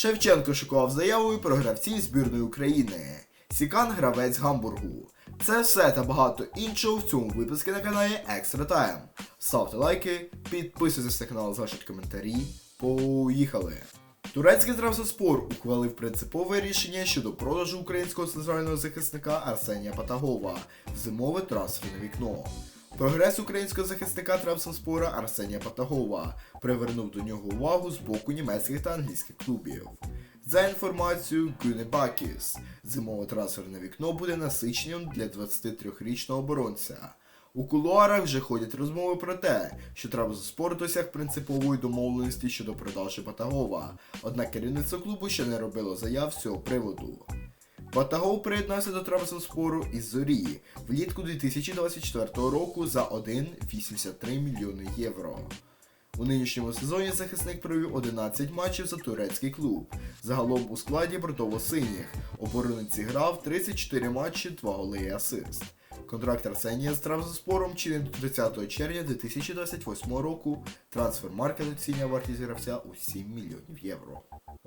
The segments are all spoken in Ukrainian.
Шевченко шокував заявою про гравців збірної України. Сікан гравець Гамбургу. Це все та багато іншого в цьому випуску на каналі Extra Time. Ставте лайки, підписуйтесь на канал, залишайте коментарі. Поїхали! Турецький Трабзонспор ухвалив принципове рішення щодо продажу українського центрального захисника Арсенія Патагова в зимове трансферне вікно. Прогрес українського захисника Трабзонспора Арсенія Патагова привернув до нього увагу з боку німецьких та англійських клубів. За інформацією Гюнебакіс, зимове трансферне вікно буде насиченим для 23-річного оборонця. У кулуарах вже ходять розмови про те, що Трабзонспор досяг принципової домовленості щодо продажі Батагова, однак керівництво клубу ще не робило заяв з цього приводу. Батагов приєднався до Трабзонспору із Зорії влітку 2024 року за 1,83 мільйони євро. У нинішньому сезоні захисник провів 11 матчів за турецький клуб. Загалом у складі бордово-синіх оборонець грав 34 матчі, 2 голи і асист. Контракт Арсенія з Трабзонспором чинить 30 червня 2028 року. Трансфер маркет оцінює вартість гравця у 7 мільйонів євро.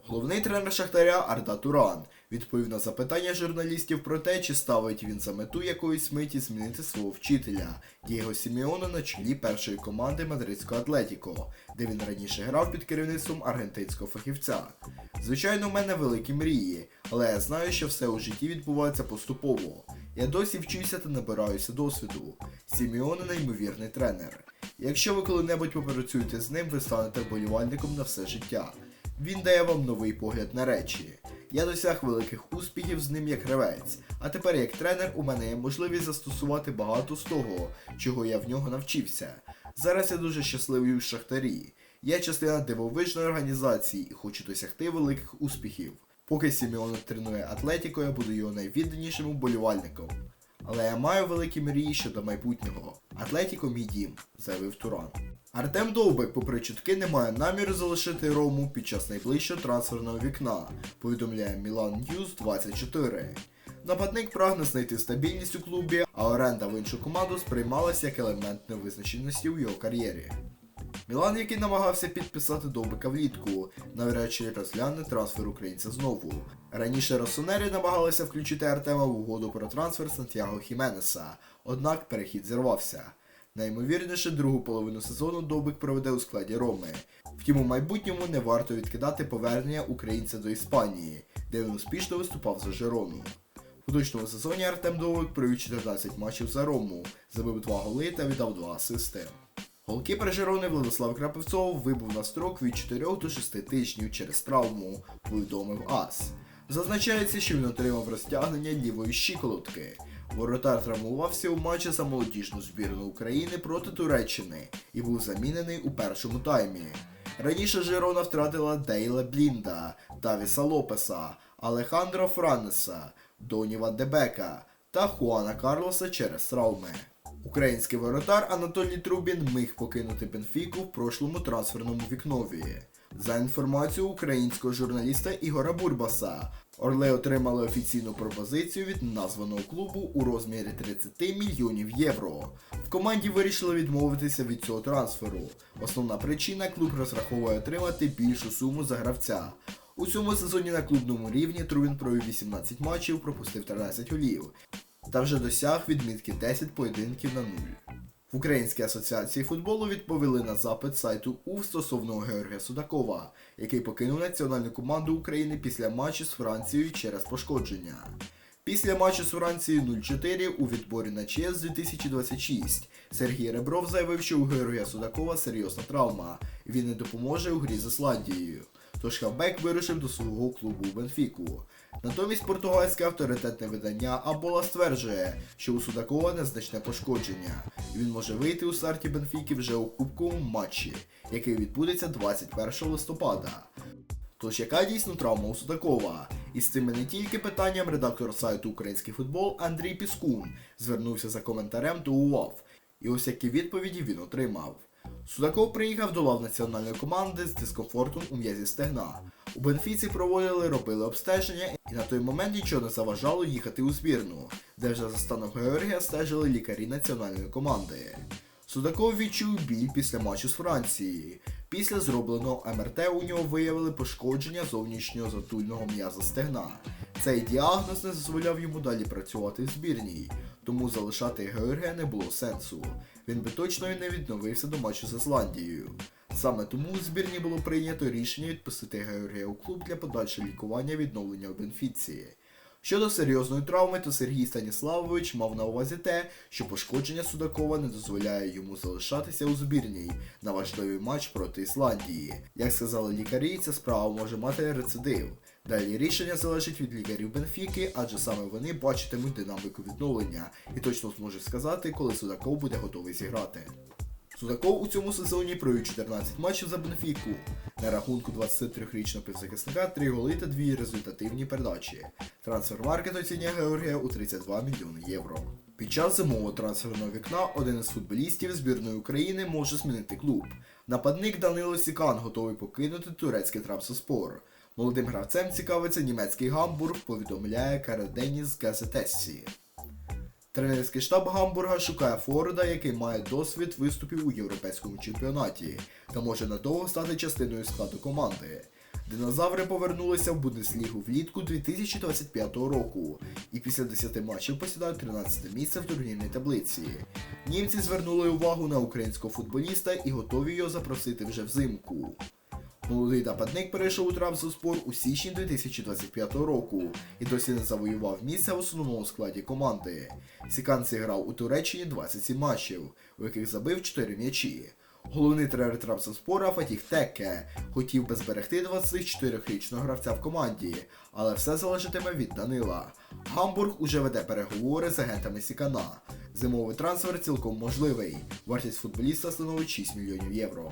Головний тренер Шахтаря Арда Туран відповів на запитання журналістів про те, чи ставить він за мету якоїсь миті змінити свого вчителя Дієго Сімеона на чолі першої команди мадридського Атлетіко, де він раніше грав під керівництвом аргентинського фахівця. Звичайно, в мене великі мрії, але я знаю, що все у житті відбувається поступово. Я досі вчуся та набираюся досвіду. Сімеоне неймовірний тренер. Якщо ви коли-небудь попрацюєте з ним, ви станете вболівальником на все життя. Він дає вам новий погляд на речі. Я досяг великих успіхів з ним як гравець, а тепер як тренер у мене є можливість застосувати багато з того, чого я в нього навчився. Зараз я дуже щасливий у Шахтарі. Я частина дивовижної організації і хочу досягти великих успіхів. Поки Сімеон тренує Атлетіко, я буду його найвідданішим уболівальником. Але я маю великі мрії щодо майбутнього. Атлетіко мій дім, заявив Туран. Артем Довбек, попри чутки, не має наміру залишити Рому під час найближчого трансферного вікна, повідомляє Мілан Ньюз 24. Нападник прагне знайти стабільність у клубі, а оренда в іншу команду сприймалася як елемент невизначеності у його кар'єрі. Мілан, який намагався підписати Довбика влітку, навряд розгляне трансфер українця знову. Раніше Росонері намагалися включити Артема в угоду про трансфер Сантьяго Хіменеса, однак перехід зірвався. Наймовірніше, другу половину сезону Довбик проведе у складі Роми. Втім, у майбутньому не варто відкидати повернення українця до Іспанії, де він успішно виступав за Жерону. У точному сезоні Артем Довбик провів 14 матчів за Рому, забив 2 голи та віддав 2 асисти. Голкіпер Жерони Владислав Крапивцов вибув на строк від 4 до 6 тижнів через травму, повідомив АС. Зазначається, що він отримав розтягнення лівої щиколотки. Воротар травмувався у матчі за молодіжну збірну України проти Туреччини і був замінений у першому таймі. Раніше Жирона втратила Дейла Блінда, Давіса Лопеса, Алехандро Франеса, Доні Ван Дебека та Хуана Карлоса через травми. Український воротар Анатолій Трубін міг покинути Бенфіку в прошлому трансферному вікнові. За інформацією українського журналіста Ігора Бурбаса, Орли отримали офіційну пропозицію від названого клубу у розмірі 30 мільйонів євро. В команді вирішили відмовитися від цього трансферу. Основна причина клуб розраховує отримати більшу суму за гравця. У цьому сезоні на клубному рівні Трубін провів 18 матчів, пропустив 13 голів та вже досяг відмітки 10 поєдинків на нуль. В Українській асоціації футболу відповіли на запит сайту УФ стосовно Георгія Судакова, який покинув національну команду України після матчу з Францією через пошкодження. Після матчу з Францією 0-4 у відборі на ЧС 2026 Сергій Ребров заявив, що у Георгія Судакова серйозна травма, він не допоможе у грі з Ісландією. Тож хавбек вирушив до свого клубу Бенфіку. Натомість португальське авторитетне видання Абола стверджує, що у Судакова незначне пошкодження, і він може вийти у старті Бенфіки вже у кубковому матчі, який відбудеться 21 листопада. Тож яка дійсно травма у Судакова? І з цими не тільки питанням редактор сайту Український футбол Андрій Піскун звернувся за коментарем до УАВ. І ось які відповіді він отримав. Судаков приїхав до лав національної команди з дискомфортом у м'язі стегна. У Бенфіці проводили, робили обстеження, і на той момент нічого не заважало їхати у збірну, де вже за станом Георгія стежили лікарі національної команди. Судаков відчув біль після матчу з Франції. Після зробленого МРТ у нього виявили пошкодження зовнішнього затульного м'яза стегна. Цей діагноз не дозволяв йому далі працювати в збірній, тому залишати Георгія не було сенсу. Він би точно і не відновився до матчу з Ісландією. Саме тому у збірні було прийнято рішення відпустити Георгія у клуб для подальшого лікування відновлення у Бенфіці. Щодо серйозної травми, то Сергій Станіславович мав на увазі те, що пошкодження Судакова не дозволяє йому залишатися у збірній на важливий матч проти Ісландії. Як сказали лікарі, ця справа може мати рецидив. Далі рішення залежить від лікарів Бенфіки, адже саме вони бачитимуть динаміку відновлення і точно зможуть сказати, коли Судаков буде готовий зіграти. Судаков у цьому сезоні провів 14 матчів за Бенфіку. На рахунку 23-річного півзахисника 3 голи та 2 результативні передачі. Трансфермаркет оцінює Георгія у 32 мільйони євро. Під час зимового трансферного вікна один із футболістів збірної України може змінити клуб. Нападник Данило Сікан готовий покинути турецький Трабзонспор. Молодим гравцем цікавиться німецький гамбург, повідомляє Караденіс Газетессі. Тренерський штаб Гамбурга шукає Форда, який має досвід виступів у європейському чемпіонаті та може надовго стати частиною складу команди. Динозаври повернулися в Бундеслігу влітку 2025 року і після 10 матчів посідають 13 місце в турнірній таблиці. Німці звернули увагу на українського футболіста і готові його запросити вже взимку. Молодий нападник перейшов у Трабзонспор у січні 2025 року і досі не завоював місце в основному складі команди. Сікан зіграв у Туреччині 27 матчів, у яких забив 4 м'ячі. Головний тренер Трабзонспора Фатіх Текке хотів би зберегти 24-річного гравця в команді, але все залежатиме від Данила. Гамбург уже веде переговори з агентами Сікана. Зимовий трансфер цілком можливий. Вартість футболіста становить 6 мільйонів євро.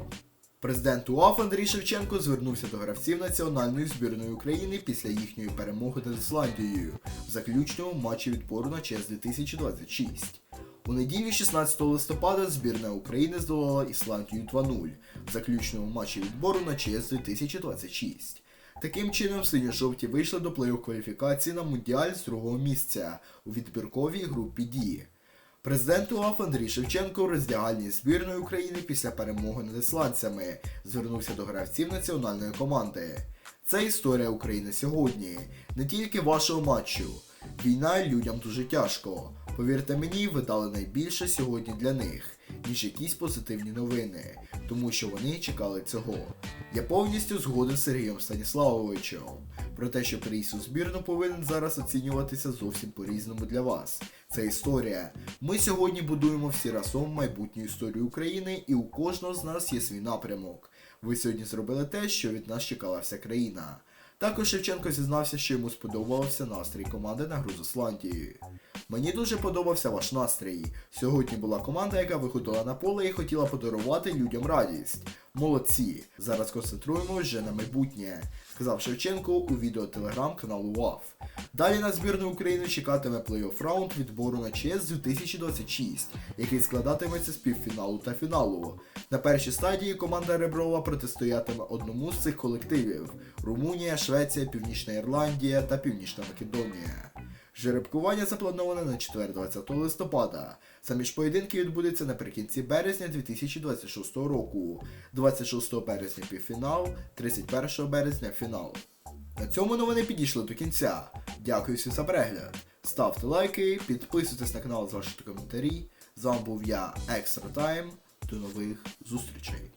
Президент УАФ Андрій Шевченко звернувся до гравців національної збірної України після їхньої перемоги над Ісландією в заключному матчі відбору на ЧЕС 2026. У неділю 16 листопада збірна України здолала Ісландію 2-0 в заключному матчі відбору на ЧС 2026. Таким чином, синьо-жовті вийшли до плей-офф кваліфікації на Мундіаль з другого місця у відбірковій групі Ді. Президент УАФ Андрій Шевченко у роздягальній збірної України після перемоги над ісландцями звернувся до гравців національної команди. Це історія України сьогодні, не тільки вашого матчу. Війна людям дуже тяжко. Повірте мені, ви дали найбільше сьогодні для них, ніж якісь позитивні новини, тому що вони чекали цього. Я повністю згоден з Сергієм Станіславовичем про те, що приїзд у збірну повинен зараз оцінюватися зовсім по-різному для вас. Це історія. Ми сьогодні будуємо всі разом майбутню історію України, і у кожного з нас є свій напрямок. Ви сьогодні зробили те, що від нас чекала вся країна. Також Шевченко зізнався, що йому сподобався настрій команди на гру з Ісландією. Мені дуже подобався ваш настрій. Сьогодні була команда, яка виходила на поле і хотіла подарувати людям радість. Молодці! Зараз концентруємося вже на майбутнє, сказав Шевченко у відео телеграм-каналу УАФ. Далі на збірну України чекатиме плей-офф раунд відбору на ЧС 2026, який складатиметься з півфіналу та фіналу. На першій стадії команда Реброва протистоятиме одному з цих колективів: Румунія, Північна Ірландія та Північна Македонія. Жеребкування заплановане на 4 20 листопада. Самі ж поєдинки відбудуться наприкінці березня 2026 року. 26 березня півфінал, 31 березня фінал. На цьому новини підійшли до кінця. Дякую всім за перегляд. Ставте лайки, підписуйтесь на канал, залишайте коментарі. З вами був я, Екстра Тайм. До нових зустрічей.